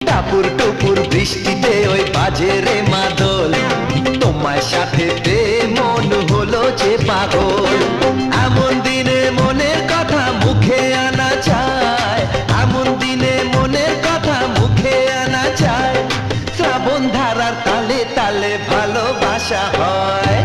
টাপুর টুপুর বৃষ্টিতে ওই বাজে রে মাদল। তোমার সাথে মন হলো যে পাগল। এমন দিনে মনের কথা মুখে আনা চায় এমন দিনে মনের কথা মুখে আনা চায় শ্রাবণ ধারার তালে তালে ভালোবাসা হয়।